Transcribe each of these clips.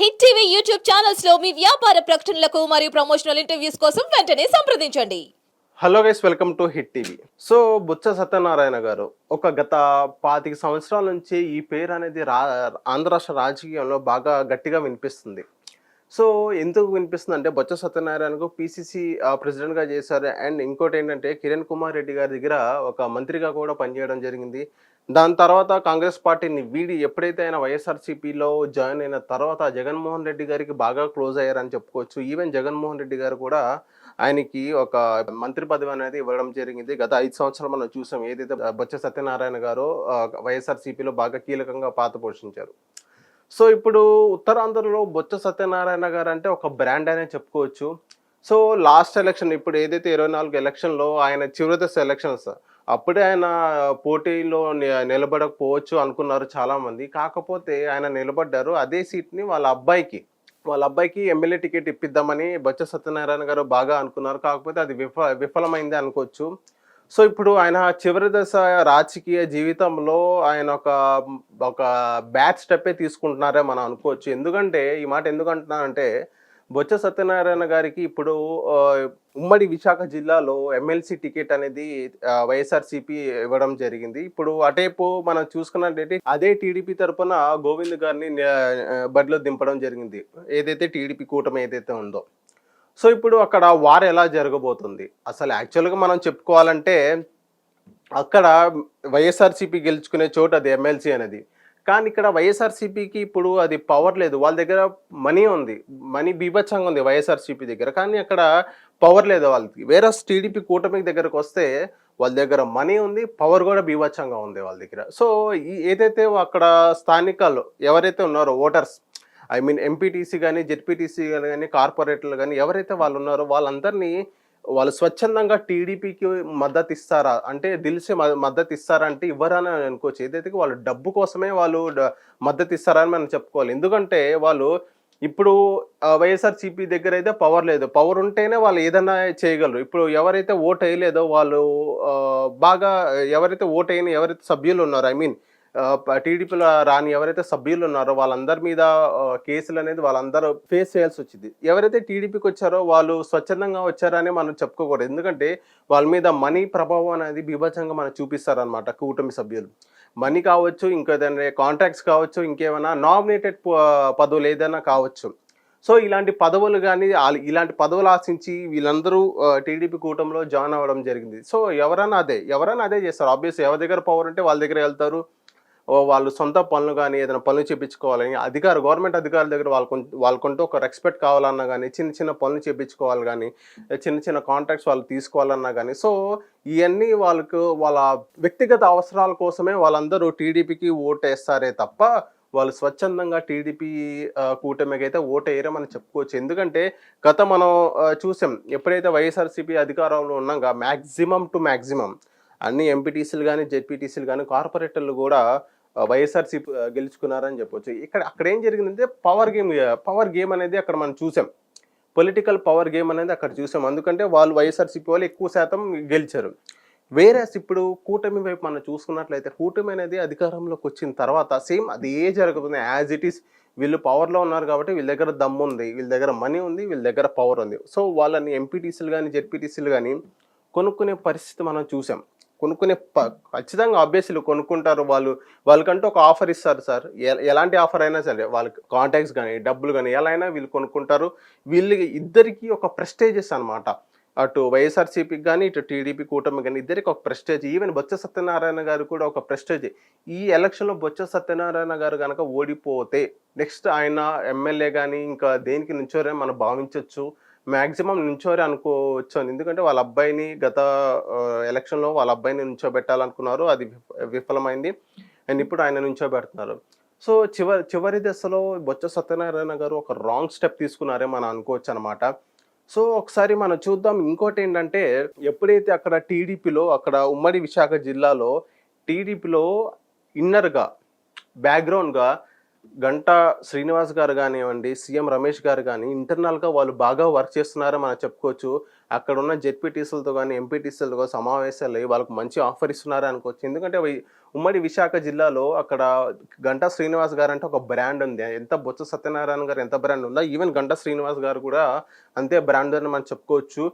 Hit TV YouTube ఛానల్స్లో మీ వ్యాపార ప్రకటనలకు మరియు ప్రమోషనల్ ఇంటర్వ్యూస్ కోసం వెంటనే సంప్రదించండి. Hello guys welcome to hit TV. So Botcha Satyanarayana garu ఒక గత పాతిక సంవత్సరాల నుంచి ఈ పేరు అనేది రా ఆంధ్ర రాష్ట్ర రాజకీయంలో బాగా గట్టిగా వినిపిస్తుంది. సో ఎందుకు వినిపిస్తుంది అంటే బొత్స సత్యనారాయణకు పిసిసి ప్రెసిడెంట్గా చేశారు. అండ్ ఇంకోటి ఏంటంటే కిరణ్ కుమార్ రెడ్డి గారి దగ్గర ఒక మంత్రిగా కూడా పనిచేయడం జరిగింది. దాని తర్వాత కాంగ్రెస్ పార్టీని వీడి ఎప్పుడైతే ఆయన వైఎస్ఆర్సీపీలో జాయిన్ అయిన తర్వాత జగన్మోహన్ రెడ్డి గారికి బాగా క్లోజ్ అయ్యారని చెప్పుకోవచ్చు. ఈవెన్ జగన్మోహన్ రెడ్డి గారు కూడా ఆయనకి ఒక మంత్రి పదవి అనేది ఇవ్వడం జరిగింది. గత ఐదు సంవత్సరాలు మనం చూసాం. ఏదైతే బొత్స సత్యనారాయణ గారు వైఎస్ఆర్సీపీలో బాగా కీలకంగా పాత పోషించారు. సో ఇప్పుడు ఉత్తరాంధ్రలో బొత్స సత్యనారాయణ గారు అంటే ఒక బ్రాండ్ అనే చెప్పుకోవచ్చు. సో లాస్ట్ ఎలక్షన్ ఇప్పుడు ఏదైతే ఇరవై నాలుగు ఎలక్షన్లో ఆయన చివరి దశ ఎలక్షన్స్ అప్పుడే ఆయన పోటీలో నిలబడకపోవచ్చు అనుకున్నారు చాలామంది. కాకపోతే ఆయన నిలబడ్డారు అదే సీట్ని వాళ్ళ అబ్బాయికి. వాళ్ళ అబ్బాయికి ఎమ్మెల్యే టికెట్ ఇప్పిద్దామని బొత్స సత్యనారాయణ గారు బాగా అనుకున్నారు. కాకపోతే అది విఫ విఫలమైంది అనుకోవచ్చు. సో ఇప్పుడు ఆయన చివరి దశ రాజకీయ జీవితంలో ఆయన ఒక ఒక బ్యాడ్ స్టెప్పే తీసుకుంటున్నారే మనం అనుకోవచ్చు. ఎందుకంటే ఈ మాట ఎందుకు అంటున్నానంటే బొత్స సత్యనారాయణ గారికి ఇప్పుడు ఉమ్మడి విశాఖ జిల్లాలో ఎమ్మెల్సీ టికెట్ అనేది వైఎస్ఆర్సీపీ ఇవ్వడం జరిగింది. ఇప్పుడు అటేపు మనం చూసుకున్నట్టయితే అదే టీడీపీ తరపున గోవింద్ గారిని బడిలో దింపడం జరిగింది. ఏదైతే టీడీపీ కూటమి ఏదైతే ఉందో. సో ఇప్పుడు అక్కడ వార్ ఎలా జరగబోతుంది? అసలు యాక్చువల్గా మనం చెప్పుకోవాలంటే అక్కడ వైఎస్ఆర్సీపీ గెలుచుకునే చోటు అది ఎమ్మెల్సీ అనేది. కానీ ఇక్కడ వైఎస్ఆర్సీపీకి ఇప్పుడు అది పవర్ లేదు. వాళ్ళ దగ్గర మనీ ఉంది. మనీ బీభత్సంగా ఉంది వైఎస్ఆర్సీపీ దగ్గర. కానీ అక్కడ పవర్ లేదు వాళ్ళకి. వేరే టీడీపీ కూటమి దగ్గరకు వస్తే వాళ్ళ దగ్గర మనీ ఉంది పవర్ కూడా బీభత్సంగా ఉంది వాళ్ళ దగ్గర. సో ఈ ఏదైతే అక్కడ స్థానికాలు ఎవరైతే ఉన్నారో ఓటర్స్ ఐ మీన్ ఎంపీటీసీ కానీ జెడ్పీటీసీ కానీ కార్పొరేటర్లు కానీ ఎవరైతే వాళ్ళు ఉన్నారో వాళ్ళందరినీ వాళ్ళు స్వచ్ఛందంగా టీడీపీకి మద్దతు ఇస్తారా అంటే దిల్సే మద్దతు ఇస్తారా అంటే ఇవ్వరని అనుకోవచ్చు. ఏదైతే వాళ్ళు డబ్బు కోసమే వాళ్ళు డ- మద్దతు ఇస్తారని మనం చెప్పుకోవాలి. ఎందుకంటే వాళ్ళు ఇప్పుడు వైఎస్ఆర్సీపీ దగ్గర అయితే పవర్ లేదు. పవర్ ఉంటేనే వాళ్ళు ఏదైనా చేయగలరు. ఇప్పుడు ఎవరైతే ఓట్ వేయలేదో వాళ్ళు బాగా ఎవరైతే ఓట్ అయిన ఎవరైతే సభ్యులు ఉన్నారో ఐ మీన్ టీడీపీలో రాని ఎవరైతే సభ్యులు ఉన్నారో వాళ్ళందరి మీద కేసులు అనేది వాళ్ళందరూ ఫేస్ చేయాల్సి వచ్చింది. ఎవరైతే టీడీపీకి వచ్చారో వాళ్ళు స్వచ్ఛందంగా వచ్చారని మనం చెప్పుకోకూడదు. ఎందుకంటే వాళ్ళ మీద మనీ ప్రభావం అనేది బీభత్సంగా మనం చూపిస్తారనమాట కూటమి సభ్యులు. మనీ కావచ్చు ఇంకా కాంట్రాక్ట్స్ కావచ్చు ఇంకేమైనా నామినేటెడ్ పదవులు ఏదైనా కావచ్చు. సో ఇలాంటి పదవులు కానీ ఇలాంటి పదవులు ఆశించి వీళ్ళందరూ టీడీపీ కూటమిలో జాయిన్ అవ్వడం జరిగింది. సో ఎవరైనా అదే ఎవరైనా అదే చేస్తారు. ఆబ్వియస్ ఎవరి దగ్గర పవర్ ఉంటే వాళ్ళ దగ్గర వెళ్తారు. వాళ్ళు సొంత పనులు కానీ ఏదైనా పనులు చేయించుకోవాలని అధికారు గవర్నమెంట్ అధికారుల దగ్గర వాళ్ళకు వాళ్ళకుంటూ ఒక రెస్పెక్ట్ కావాలన్నా కానీ చిన్న చిన్న పనులు చేయించుకోవాలి కానీ చిన్న చిన్న కాంట్రాక్ట్స్ వాళ్ళు తీసుకోవాలన్నా కానీ సో ఇవన్నీ వాళ్ళకు వాళ్ళ వ్యక్తిగత అవసరాల కోసమే వాళ్ళందరూ టీడీపీకి ఓటేస్తారే తప్ప వాళ్ళు స్వచ్ఛందంగా టీడీపీ కూటమికి అయితే ఓటు మనం చెప్పుకోవచ్చు. ఎందుకంటే గత మనం చూసాం ఎప్పుడైతే వైఎస్ఆర్సీపీ అధికారంలో ఉన్నాగా మ్యాక్సిమం టు మ్యాక్సిమం అన్ని ఎంపీటీసీలు కానీ జెడ్పీటీసీలు కానీ కార్పొరేటర్లు కూడా వైఎస్ఆర్సీపీ గెలుచుకున్నారని చెప్పొచ్చు. ఇక్కడ అక్కడ ఏం జరిగిందంటే పవర్ గేమ్ పవర్ గేమ్ అనేది అక్కడ మనం చూసాం. పొలిటికల్ పవర్ గేమ్ అనేది అక్కడ చూసాం. ఎందుకంటే వాళ్ళు వైఎస్ఆర్సీపీ వాళ్ళు ఎక్కువ శాతం గెలిచారు. వేరే ఇప్పుడు కూటమి వైపు మనం చూసుకున్నట్లయితే కూటమి అనేది అధికారంలోకి వచ్చిన తర్వాత సేమ్ అది ఏ జరుగుతుంది యాజ్ ఇట్ ఈస్ వీళ్ళు పవర్లో ఉన్నారు కాబట్టి వీళ్ళ దగ్గర దమ్ము ఉంది వీళ్ళ దగ్గర మనీ ఉంది వీళ్ళ దగ్గర పవర్ ఉంది. సో వాళ్ళని ఎంపీటీసీలు కానీ జెడ్పీటీసీలు కానీ కొనుక్కునే పరిస్థితి మనం చూసాం. కొనుక్కునే ప ఖచ్చితంగా అభ్యర్థులు కొనుక్కుంటారు వాళ్ళు. వాళ్ళకంటూ ఒక ఆఫర్ ఇస్తారు సార్. ఎలాంటి ఆఫర్ అయినా సరే వాళ్ళకి కాంటాక్ట్స్ కానీ డబ్బులు కానీ ఎలా అయినా వీళ్ళు కొనుక్కుంటారు. వీళ్ళకి ఇద్దరికి ఒక ప్రెస్టేజెస్ అన్నమాట. అటు వైఎస్ఆర్సీపీకి కానీ ఇటు టీడీపీ కూటమి కానీ ఇద్దరికి ఒక ప్రెస్టేజ్ ఈవెన్ బొత్స సత్యనారాయణ గారు కూడా ఒక ప్రెస్టేజ్ ఈ ఎలక్షన్లో బొత్స సత్యనారాయణ గారు కనుక ఓడిపోతే నెక్స్ట్ ఆయన ఎమ్మెల్యే కానీ ఇంకా దేనికి నుంచోరే మనం భావించవచ్చు మ్యాక్సిమం నుంచోరే అనుకోవచ్చు అని ఎందుకంటే వాళ్ళ అబ్బాయిని గత ఎలక్షన్లో వాళ్ళ అబ్బాయిని నుంచోబెట్టాలనుకున్నారు అది విఫలమైంది. అండ్ ఇప్పుడు ఆయన నుంచోబెడుతున్నారు సో చివరి చివరి దశలో బొత్స సత్యనారాయణ గారు ఒక రాంగ్ స్టెప్ తీసుకున్నారే మనం అనుకోవచ్చు అనమాట సో ఒకసారి మనం చూద్దాం. ఇంకోటి ఏంటంటే ఎప్పుడైతే అక్కడ టీడీపీలో అక్కడ ఉమ్మడి విశాఖ జిల్లాలో టీడీపీలో ఇన్నర్గా బ్యాక్గ్రౌండ్గా గంటా శ్రీనివాస్ గారు కానివ్వండి సీఎం రమేష్ గారు కానీ ఇంటర్నల్గా వాళ్ళు బాగా వర్క్ చేస్తున్నారని మనం చెప్పుకోవచ్చు. అక్కడ ఉన్న జెడ్పీటీసీలతో కానీ ఎంపీటీసీలతో కానీ సమావేశాలు అయ్యి వాళ్ళకి మంచి ఆఫర్ ఇస్తున్నారు అనుకోవచ్చు. ఎందుకంటే ఉమ్మడి విశాఖ జిల్లాలో అక్కడ గంటా శ్రీనివాస్ గారు అంటే ఒక బ్రాండ్ ఉంది. ఎంత బొత్స సత్యనారాయణ గారు ఎంత బ్రాండ్ ఉందో? ఈవెన్ గంటా శ్రీనివాస్ గారు కూడా అంతే బ్రాండ్ అని మనం చెప్పుకోవచ్చు.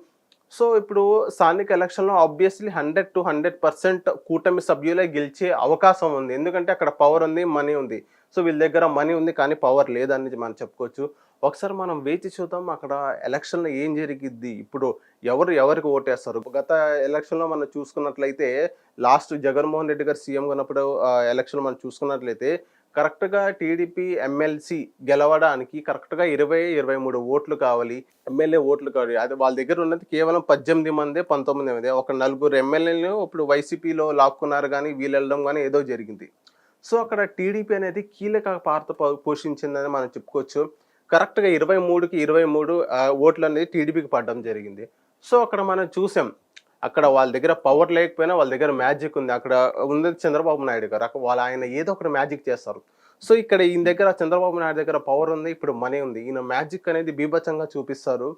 సో ఇప్పుడు స్థానిక ఎలక్షన్లో obviously hundred to hundred percent కూటమి సభ్యులే గెలిచే అవకాశం ఉంది. ఎందుకంటే అక్కడ పవర్ ఉంది మనీ ఉంది. సో వీళ్ళ దగ్గర మనీ ఉంది కానీ పవర్ లేదని మనం చెప్పుకోవచ్చు. ఒకసారి మనం వేచి చూద్దాం అక్కడ ఎలక్షన్లో ఏం జరిగిద్ది. ఇప్పుడు ఎవరు ఎవరికి ఓటేస్తారు? గత ఎలక్షన్లో మనం చూసుకున్నట్లయితే లాస్ట్ జగన్మోహన్ రెడ్డి గారు సీఎం ఉన్నప్పుడు ఎలక్షన్ మనం చూసుకున్నట్లయితే కరెక్ట్గా టీడీపీ ఎమ్మెల్సీ గెలవడానికి కరెక్ట్గా ఇరవై ఇరవై మూడు ఓట్లు కావాలి. ఎమ్మెల్యే ఓట్లు కావాలి. అది వాళ్ళ దగ్గర ఉన్నది కేవలం పద్దెనిమిది మందే పంతొమ్మిది మందే. ఒక నలుగురు ఎమ్మెల్యేలు ఇప్పుడు వైసీపీలో లాక్కున్నారు కానీ వీళ్ళు వెళ్ళడం కానీ ఏదో జరిగింది. సో అక్కడ టీడీపీ అనేది కీలక పాత్ర పోషించిందని మనం చెప్పుకోవచ్చు. కరెక్ట్గా ఇరవై మూడుకి ఇరవై మూడు ఓట్లు అనేది టీడీపీకి పడడం జరిగింది. సో అక్కడ మనం చూసాం. అక్కడ వాళ్ళ దగ్గర పవర్ లేకపోయినా వాళ్ళ దగ్గర మ్యాజిక్ ఉంది. అక్కడ ఉంది చంద్రబాబు నాయుడు గారు. అక్కడ వాళ్ళ ఆయన ఏదో ఒకటి మ్యాజిక్ చేస్తారు. సో ఇక్కడ ఈయన దగ్గర చంద్రబాబు నాయుడు దగ్గర పవర్ ఉంది ఇప్పుడు మనీ ఉంది. ఈయన మ్యాజిక్ అనేది బీభత్సంగా చూపిస్తారు.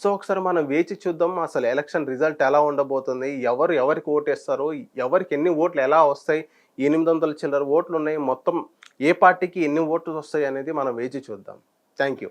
సో ఒకసారి మనం వేచి చూద్దాం. అసలు ఎలక్షన్ రిజల్ట్ ఎలా ఉండబోతుంది? ఎవరు ఎవరికి ఓటేస్తారు ఎవరికి ఎన్ని ఓట్లు ఎలా వస్తాయి? ఎనిమిది వందల చిల్లర ఓట్లు ఉన్నాయి. మొత్తం ఏ పార్టీకి ఎన్ని ఓట్లు వస్తాయి అనేది మనం వేచి చూద్దాం. Thank you